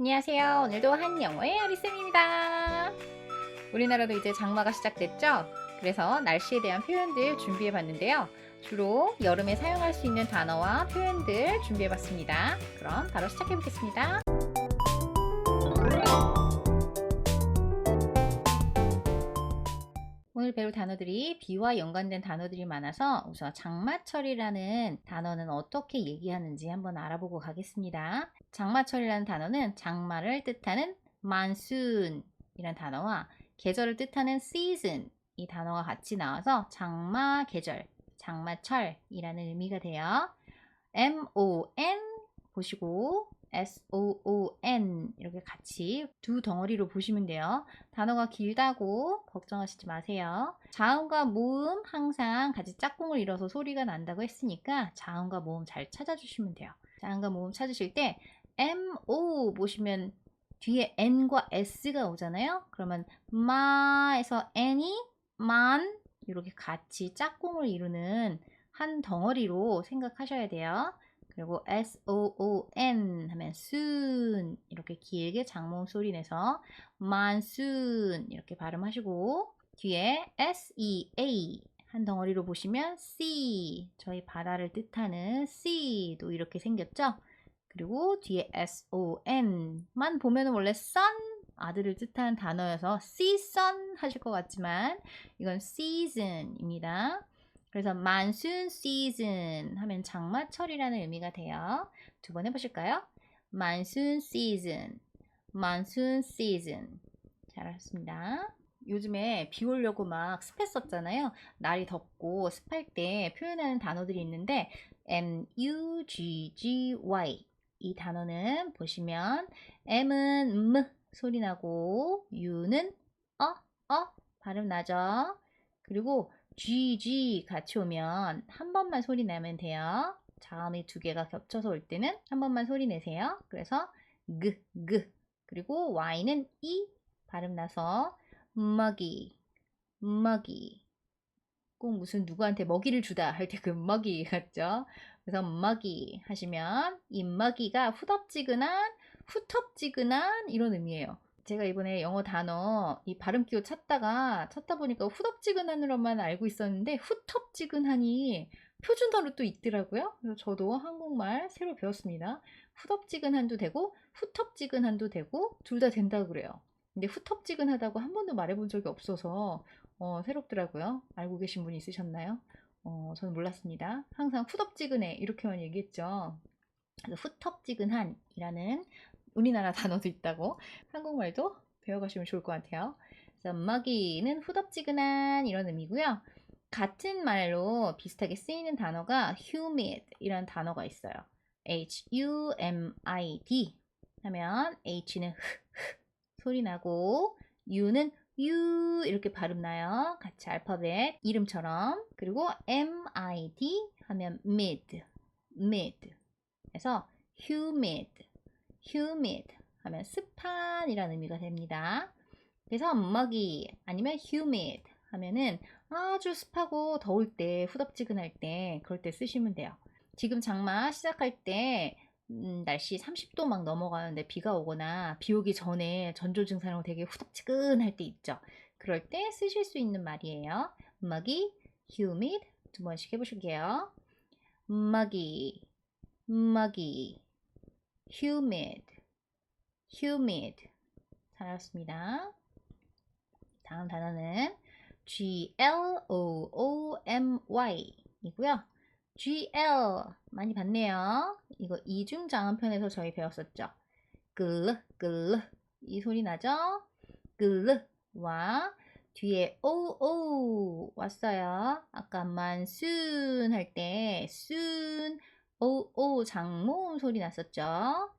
안녕하세요. 오늘도 한영어의 아리쌤입니다. 우리나라도 이제 장마가 시작됐죠? 그래서 날씨에 대한 표현들 준비해 봤는데요. 주로 여름에 사용할 수 있는 단어와 표현들 준비해 봤습니다. 그럼 바로 시작해 보겠습니다. 오늘 배울 단어들이 비와 연관된 단어들이 많아서 우선 장마철이라는 단어는 어떻게 얘기하는지 한번 알아보고 가겠습니다. 장마철이라는 단어는 장마를 뜻하는 monsoon이라는 단어와 계절을 뜻하는 season 이 단어가 같이 나와서 장마 계절, 장마철이라는 의미가 돼요. M-O-N 보시고 S-O-O-N 이렇게 같이 두 덩어리로 보시면 돼요. 단어가 길다고 걱정하시지 마세요. 자음과 모음 항상 같이 짝꿍을 이뤄서 소리가 난다고 했으니까 자음과 모음 잘 찾아주시면 돼요. 자음과 모음 찾으실 때 MO 보시면 뒤에 N과 S가 오잖아요. 그러면 마에서 N이 만 이렇게 같이 짝꿍을 이루는 한 덩어리로 생각하셔야 돼요. 그리고 S-O-O-N 하면 soon 이렇게 길게 장모음 소리 내서 monsoon 이렇게 발음하시고 뒤에 S-E-A 한 덩어리로 보시면 sea 저희 바다를 뜻하는 sea도 이렇게 생겼죠. 그리고 뒤에 S-O-N만 보면 원래 sun 아들을 뜻하는 단어여서 season 하실 것 같지만 이건 season입니다. 그래서 monsoon season 하면 장마철이라는 의미가 돼요. 두 번 해보실까요? monsoon season, monsoon season. 잘하셨습니다. 요즘에 비 오려고 막 습했었잖아요. 날이 덥고 습할 때 표현하는 단어들이 있는데 M-U-G-G-Y 이 단어는 보시면 M은 M 소리 나고 U는 어, 어 발음 나죠? 그리고 GG 같이 오면 한 번만 소리 내면 돼요. 자음이 두 개가 겹쳐서 올 때는 한 번만 소리 내세요. 그래서 그, 그. 그리고 Y는 이 발음 나서 먹이, 먹이. 꼭 무슨 누구한테 먹이를 주다 할 때 그 먹이 같죠? 그래서 먹이 하시면 이 먹이가 후덥지근한, 후텁지근한 이런 의미예요. 제가 이번에 영어 단어 이 발음 기호 찾다가 찾다 보니까 후덥지근한으로만 알고 있었는데 후텁지근한이 표준 단어 또 있더라고요. 그래서 저도 한국말 새로 배웠습니다. 후덥지근한도 되고 후텁지근한도 되고 둘 다 된다 그래요. 근데 후텁지근하다고 한 번도 말해본 적이 없어서 어, 새롭더라고요. 알고 계신 분이 있으셨나요? 어, 저는 몰랐습니다. 항상 후덥지근해 이렇게만 얘기했죠. 후텁지근한이라는 우리나라 단어도 있다고 한국말도 배워가시면 좋을 것 같아요. 그래서 먹이는 후덥지근한 이런 의미고요. 같은 말로 비슷하게 쓰이는 단어가 humid 이라는 단어가 있어요. H-U-M-I-D 하면 H는 흐, 흐 소리 나고 U는 U 이렇게 발음 나요. 같이 알파벳 이름처럼 그리고 M-I-D 하면 mid, mid 그래서 humid humid 하면 습한 이라는 의미가 됩니다. 그래서 먹이 아니면 humid 하면은 아주 습하고 더울 때 후덥지근할 때 그럴 때 쓰시면 돼요. 지금 장마 시작할 때 음, 날씨 30도 막 넘어가는데 비가 오거나 비 오기 전에 전조 증상으로 되게 후덥지근할 때 있죠. 그럴 때 쓰실 수 있는 말이에요. muggy, humid 두 번씩 해보실게요. muggy, muggy, humid, humid 잘하셨습니다. 다음 단어는 G-L-O-O-M-Y 이고요. GL 많이 봤네요. 이거 이중 장음편에서 저희 배웠었죠. 글르 글르 이 소리 나죠? 글르와 뒤에 오오 왔어요. 아까 만순 할 때 순, 오오 장모음 소리 났었죠.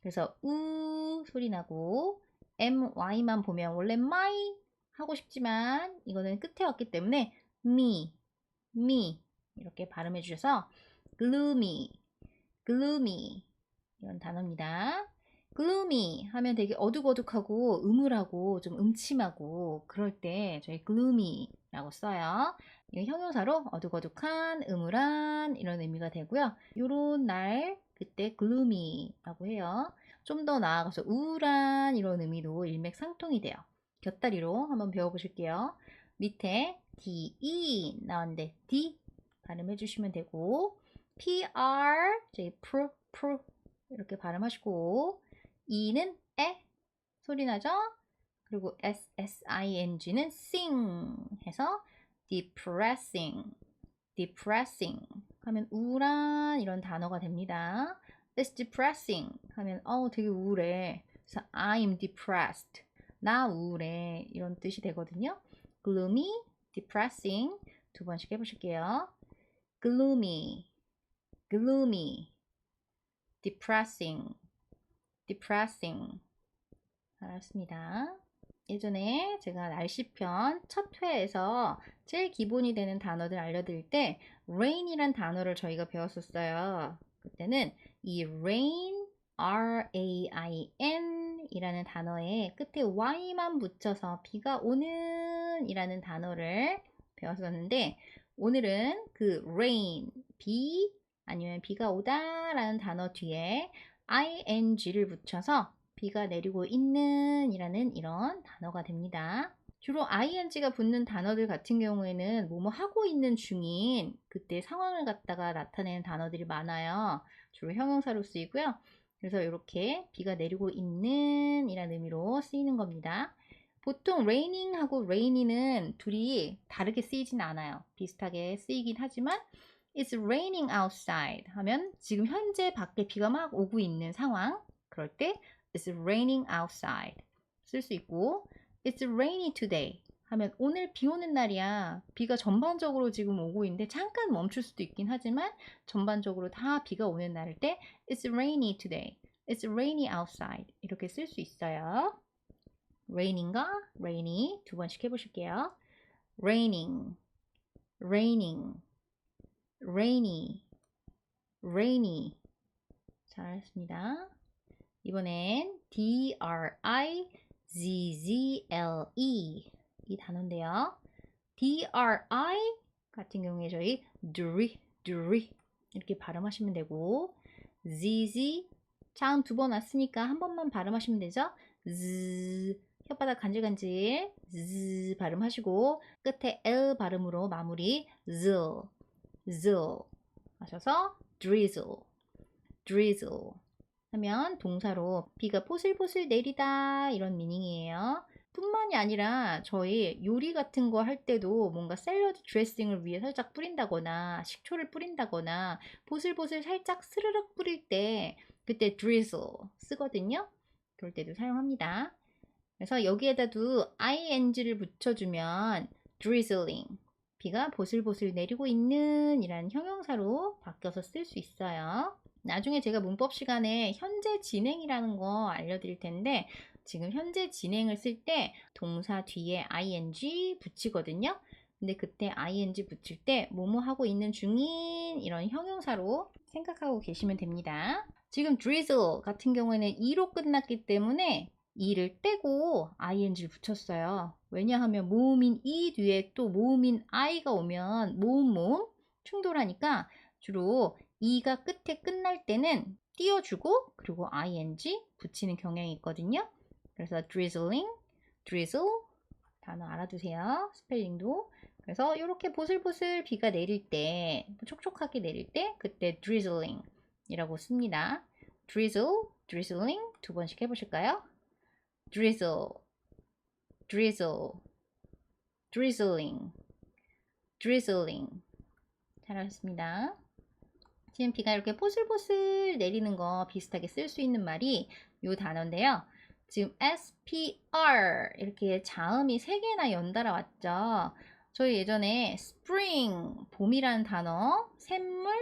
그래서 우 소리 나고 MY만 보면 원래 마이 하고 싶지만 이거는 끝에 왔기 때문에 me, me 이렇게 발음해 주셔서 gloomy, gloomy 이런 단어입니다. Gloomy 하면 되게 어둑어둑하고 음울하고 좀 음침하고 그럴 때 저희 gloomy라고 써요. 이 형용사로 어둑어둑한, 음울한 이런 의미가 되고요. 요런 날 그때 gloomy라고 해요. 좀 더 나아가서 우울한 이런 의미도 일맥상통이 돼요. 곁다리로 한번 배워보실게요. 밑에 D, E 나왔는데 D 발음해 주시면 되고 P, R, 저희 pr, pr 이렇게 발음하시고 E는 에 소리 나죠? 그리고 S, S, I, N, G는 sing 해서 depressing, depressing 하면 우울한 이런 단어가 됩니다. It's depressing 하면 어 되게 우울해. 그래서 I'm depressed. 나 우울해. 이런 뜻이 되거든요. gloomy, depressing 두 번씩 해보실게요. gloomy, gloomy, depressing, depressing. 알았습니다. 예전에 제가 날씨편 첫 회에서 제일 기본이 되는 단어들 알려드릴 때 rain이란 단어를 저희가 배웠었어요. 그때는 이 rain, R-A-I-N 이라는 단어에 끝에 y만 붙여서 비가 오는 이라는 단어를 배웠었는데 오늘은 그 rain, 비 아니면 비가 오다 라는 단어 뒤에 ing를 붙여서 비가 내리고 있는 이라는 이런 단어가 됩니다. 주로 ing가 붙는 단어들 같은 경우에는 뭐뭐 하고 있는 중인 그때 상황을 갖다가 나타내는 단어들이 많아요. 주로 형용사로 쓰이고요. 그래서 이렇게 비가 내리고 있는 이라는 의미로 쓰이는 겁니다. 보통 raining하고 rainy는 둘이 다르게 쓰이진 않아요. 비슷하게 쓰이긴 하지만 It's raining outside 하면 지금 현재 밖에 비가 막 오고 있는 상황 그럴 때 It's raining outside 쓸 수 있고 It's rainy today 하면 오늘 비 오는 날이야. 비가 전반적으로 지금 오고 있는데 잠깐 멈출 수도 있긴 하지만 전반적으로 다 비가 오는 날일 때 It's rainy today. It's rainy outside. 이렇게 쓸 수 있어요. raining과 rainy 두 번씩 해보실게요. raining, raining, rainy, rainy. 잘했습니다. 이번엔 D-R-I-Z-Z-L-E 이 단어인데요. D-R-I 같은 경우에 저희 dury, dury 이렇게 발음하시면 되고 ZZ 자음 두 번 왔으니까 한 번만 발음하시면 되죠. Z 혓바닥 간질간질 Z 발음하시고 끝에 L 발음으로 마무리 Z Z 하셔서 drizzle drizzle 하면 동사로 비가 포슬포슬 내리다 이런 미닝이에요. 뿐만이 아니라 저희 요리 같은 거 할 때도 뭔가 샐러드 드레싱을 위해 살짝 뿌린다거나 식초를 뿌린다거나 보슬보슬 살짝 스르륵 뿌릴 때 그때 drizzle 쓰거든요. 그럴 때도 사용합니다. 그래서 여기에다도 ing를 붙여주면 drizzling 비가 보슬보슬 내리고 있는 이란 형용사로 바뀌어서 쓸 수 있어요. 나중에 제가 문법 시간에 현재 진행이라는 거 알려드릴 텐데 지금 현재 진행을 쓸 때 동사 뒤에 ing 붙이거든요. 근데 그때 ing 붙일 때 뭐뭐 하고 있는 중인 이런 형용사로 생각하고 계시면 됩니다. 지금 drizzle 같은 경우에는 e로 끝났기 때문에 e를 떼고 ing를 붙였어요. 왜냐하면 모음인 e 뒤에 또 모음인 i가 오면 모음 모음 충돌하니까 주로 e가 끝에 끝날 때는 띄워주고 그리고 ing 붙이는 경향이 있거든요. 그래서 drizzling, drizzle 단어 알아두세요. 스펠링도. 그래서 이렇게 보슬보슬 비가 내릴 때, 촉촉하게 내릴 때 그때 drizzling 이라고 씁니다. drizzle, drizzling 두 번씩 해보실까요? Drizzle, drizzle, drizzling, drizzling 잘하셨습니다. 지금 비가 이렇게 보슬보슬 내리는 거 비슷하게 쓸 수 있는 말이 이 단어인데요. 지금 SPR 이렇게 자음이 3개나 연달아 왔죠. 저희 예전에 spring, 봄이라는 단어, 샘물,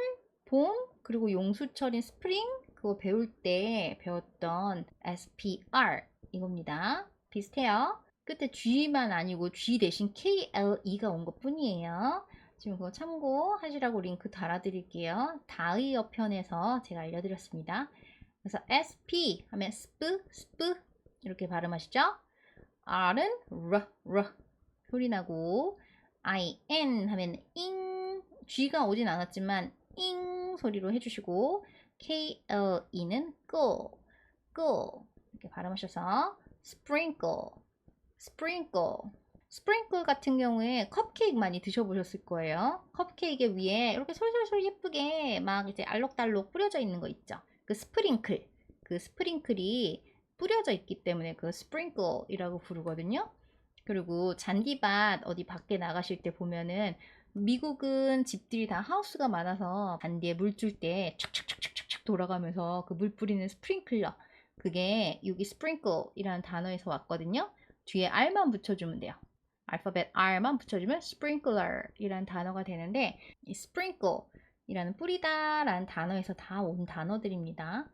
봄, 그리고 용수철인 spring 그거 배울 때 배웠던 SPR 이겁니다. 비슷해요. 끝에 G만 아니고 G 대신 KLE가 온 것 뿐이에요. 지금 그거 참고하시라고 링크 달아드릴게요. 다이어 편에서 제가 알려드렸습니다. 그래서 SP 하면 스프, 스프 이렇게 발음하시죠? R은 R, R 소리 나고 IN 하면 잉 G가 오진 않았지만 잉 소리로 해주시고 KLE는 go, 이렇게 발음하셔서 sprinkle, sprinkle. 스프링클 같은 경우에 컵케이크 많이 드셔보셨을 거예요. 컵케이크 위에 이렇게 솔솔솔 예쁘게 막 이제 알록달록 뿌려져 있는 거 있죠. 그 스프링클, 그 스프링클이 뿌려져 있기 때문에 그 스프링클이라고 부르거든요. 그리고 잔디밭 어디 밖에 나가실 때 보면은 미국은 집들이 다 하우스가 많아서 잔디에 물 줄 때 촥촥촥촥촥 돌아가면서 그 물 뿌리는 스프링클러 그게 여기 스프링클이라는 단어에서 왔거든요. 뒤에 R만 붙여주면 돼요. 알파벳 R만 붙여주면 sprinkler이라는 단어가 되는데 이 sprinkle이라는 뿌리다 라는 단어에서 다 온 단어들입니다.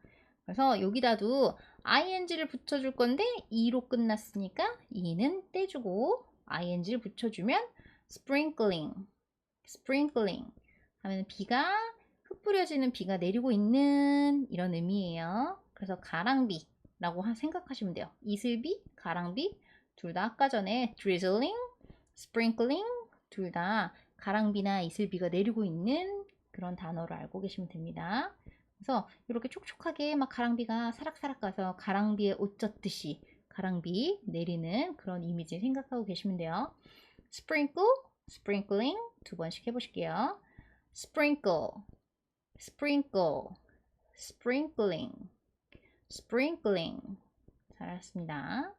그래서 여기다도 ing를 붙여줄 건데 e로 끝났으니까 e는 떼주고 ing를 붙여주면 sprinkling, sprinkling 하면 비가 흩뿌려지는 비가 내리고 있는 이런 의미예요. 그래서 가랑비라고 하- 생각하시면 돼요. 이슬비, 가랑비 둘 다 아까 전에 drizzling, sprinkling 둘 다 가랑비나 이슬비가 내리고 있는 그런 단어로 알고 계시면 됩니다. 그래서 이렇게 촉촉하게 막 가랑비가 사락사락 가서 가랑비에 옷 젖듯이 가랑비 내리는 그런 이미지 생각하고 계시면 돼요. sprinkle, sprinkling 두 번씩 해보실게요. sprinkle, sprinkle, sprinkling, sprinkling 잘하셨습니다.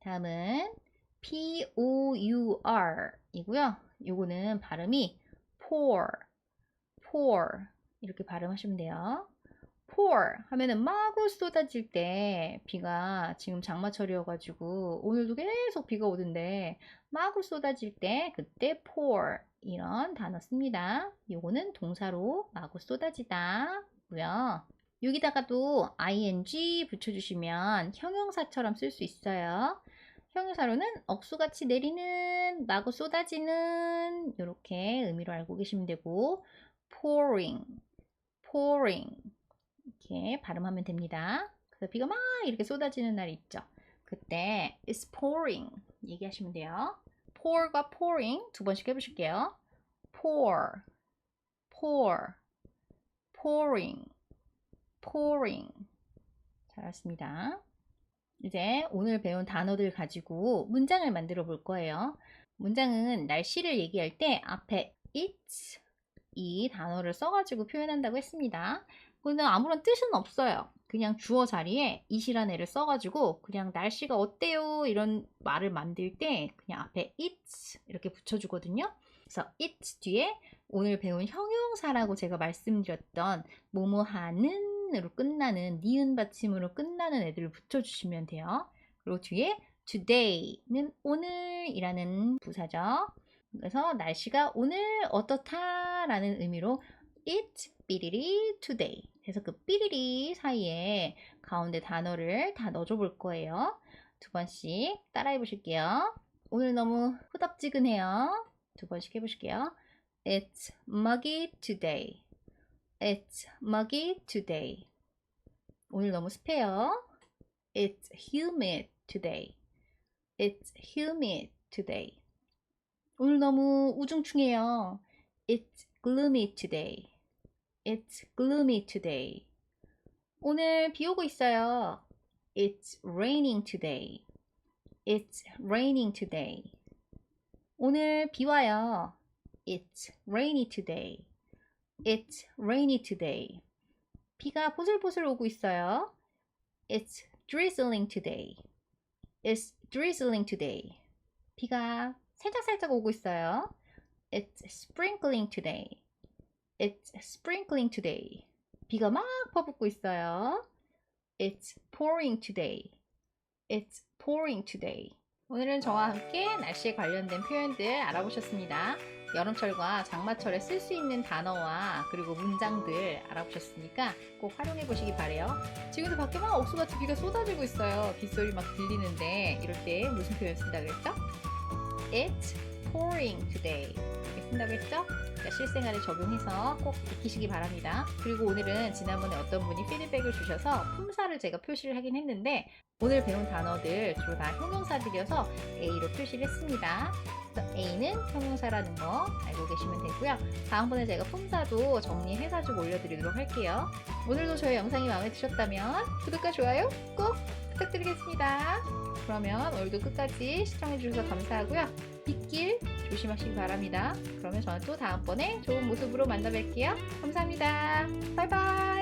다음은 P-O-U-R 이고요. 요거는 발음이 pour, pour 이렇게 발음하시면 돼요. pour 하면은 마구 쏟아질 때 비가 지금 장마철이어가지고 오늘도 계속 비가 오던데 마구 쏟아질 때 그때 pour 이런 단어 씁니다. 요거는 동사로 마구 쏟아지다 고요. 여기다가도 ing 붙여주시면 형용사처럼 쓸 수 있어요. 형용사로는 억수같이 내리는, 마구 쏟아지는 이렇게 의미로 알고 계시면 되고 pouring, pouring 이렇게 발음하면 됩니다. 그래서 비가 막 이렇게 쏟아지는 날 있죠. 그때 it's pouring 얘기하시면 돼요. pour과 pouring 두 번씩 해보실게요. pour, pour, pouring, pouring 잘하셨습니다. 이제 오늘 배운 단어들 가지고 문장을 만들어 볼 거예요. 문장은 날씨를 얘기할 때 앞에 it's 이 단어를 써가지고 표현한다고 했습니다. 근데 아무런 뜻은 없어요. 그냥 주어 자리에 it이라는 애를 써가지고 그냥 날씨가 어때요? 이런 말을 만들 때 그냥 앞에 it's 이렇게 붙여주거든요. 그래서 it 뒤에 오늘 배운 형용사라고 제가 말씀드렸던 뭐뭐 하는 으로 끝나는 니은 받침으로 끝나는 애들을 붙여주시면 돼요. 그리고 뒤에 today는 오늘이라는 부사죠. 그래서 날씨가 오늘 어떻다라는 의미로 it 삐리리 today. 그래서 그 삐리리 사이에 가운데 단어를 다 넣어줘 볼 거예요. 두 번씩 따라해 보실게요. 오늘 너무 후덥지근해요. 두 번씩 해보실게요. It's muggy today. It's muggy today. 오늘 너무 습해요. It's humid today. It's humid today. 오늘 너무 우중충해요. It's gloomy today. It's gloomy today. 오늘 비 오고 있어요. It's raining today. It's raining today. 오늘 비 와요. It's rainy today. It's rainy today. 비가 보슬보슬 오고 있어요. It's drizzling today. It's drizzling today. 비가 살짝살짝 오고 있어요. It's sprinkling today. It's sprinkling today. 비가 막 퍼붓고 있어요. It's pouring today. It's pouring today. 오늘은 저와 함께 날씨에 관련된 표현들 알아보셨습니다. 여름철과 장마철에 쓸 수 있는 단어와 그리고 문장들 알아보셨으니까 꼭 활용해 보시기 바래요. 지금도 밖에 막 옥수같이 비가 쏟아지고 있어요. 빗소리 막 들리는데 이럴 때 무슨 표현 쓴다 그랬죠? It's pouring today. 이렇게 쓴다고 했죠? 그러니까 실생활에 적용해서 꼭 익히시기 바랍니다. 그리고 오늘은 지난번에 어떤 분이 피드백을 주셔서 품사를 제가 표시를 하긴 했는데 오늘 배운 단어들 주로 다 형용사들이어서 A로 표시를 했습니다. A는 형용사라는 거 알고 계시면 되고요. 다음번에 제가 품사도 정리해가지고 올려드리도록 할게요. 오늘도 저희 영상이 마음에 드셨다면 구독과 좋아요 꼭 부탁드리겠습니다. 그러면 오늘도 끝까지 시청해주셔서 감사하고요. 빗길 조심하시기 바랍니다. 그러면 저는 또 다음번에 좋은 모습으로 만나 뵐게요. 감사합니다. 바이바이.